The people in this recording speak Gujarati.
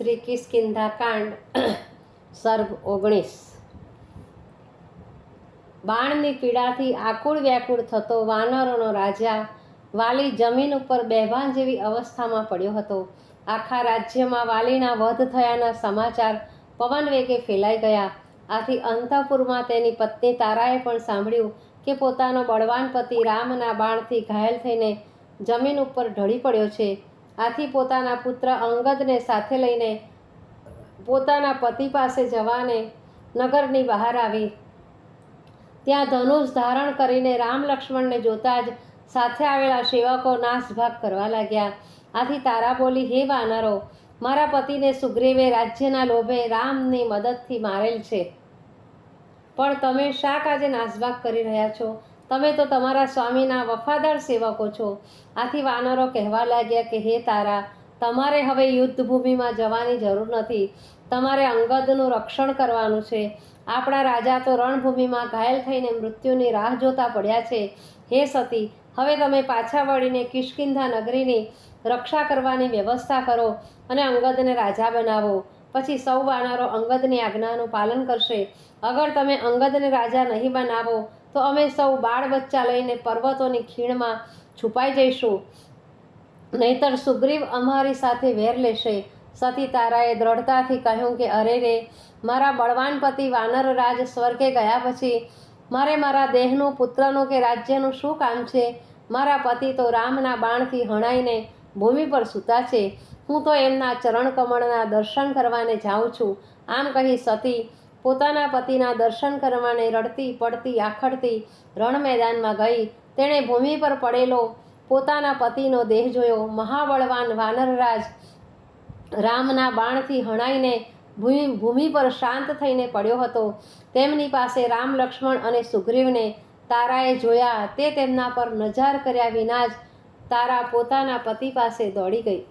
શ્રી કિસ્કિંધા કાંડ? સર્ગ ઓગણીસ. બાણની પીડાથી આકુળ વ્યાકુળ થતો વાનરોનો રાજા વાલી જમીન ઉપર બેભાન જેવી અવસ્થામાં પડ્યો હતો. આખા રાજ્યમાં વાલીના વધ થયાના સમાચાર પવન વેગે ફેલાઈ ગયા. આથી અંતઃપુરમાં તેની પત્ની તારાએ પણ સાંભળ્યું કે પોતાનો બળવાન પતિ રામના બાણથી ઘાયલ થઈને જમીન ઉપર ઢળી પડ્યો છે. આથી પોતાના પુત્ર અંગદને સાથે લઈને પોતાના પતિ પાસે જવાને નગરની બહાર આવી. ત્યાં ધનુષ ધારણ કરીને રામ લક્ષ્મણને જોતા જ સાથે આવેલા સેવકો નાસભાગ કરવા લાગ્યા. આથી તારા બોલી, હે વાનરો, મારા પતિને સુગ્રીવે રાજ્યના લોભે રામની મદદથી મારેલ છે. પણ તમે શા કાજે નાસભાગ કરી રહ્યા છો? તમે તો તમારા સ્વામીના વફાદાર સેવકો છો. આથી વાનરો કહેવા લાગ્યા કે, હે તારા, તમારે હવે યુદ્ધભૂમિમાં જવાની જરૂર નથી. તમારે અંગદનું રક્ષણ કરવાનું છે. આપણા રાજા તો રણભૂમિમાં ઘાયલ થઈને મૃત્યુની રાહ જોતા પડ્યા છે. હે સતી, હવે તમે પાછા વળીને કિષ્કિંધા નગરીની રક્ષા કરવાની વ્યવસ્થા કરો અને અંગદને રાજા બનાવો. પછી સૌ વાનરો અંગદની આજ્ઞાનું પાલન કરશે. અગર તમે અંગદને રાજા નહીં બનાવો તો અમે સૌ બાળ બચ્ચા લઈને પર્વતોની ખીણમાં છુપાઈ જઈશું. નહીતર સુગ્રીવ અમારી સાથે વેર લેશે. સતી તારાએ દ્રઢતાથી કહ્યું કે, અરે રે, મારા બળવાન પતિ વાનર રાજ સ્વર્ગે ગયા પછી મારે મારા દેહનું, પુત્રનું કે રાજ્યનું શું કામ છે? મારા પતિ તો રામના બાણથી હણાઈને ભૂમિ પર સૂતા છે. હું તો એમના ચરણ કમળના દર્શન કરવાને જાઉં છું. આમ કહી સતી પોતાના પતિના દર્શન કરવાને રડતી, પડતી, આખડતી રણ મેદાનમાં ગઈ. તેણે ભૂમિ પર પડેલો પોતાના પતિનો દેહ જોયો. મહાબળવાન વાનરરાજ રામના બાણથી હણાઈને ભૂમિ ભૂમિ પર શાંત થઈને પડ્યો હતો. તેમની પાસે રામ, લક્ષ્મણ અને સુગ્રીવને તારાએ જોયા. તે તેમના પર નજાર કર્યા વિના જ તારા પોતાના પતિ પાસે દોડી ગઈ.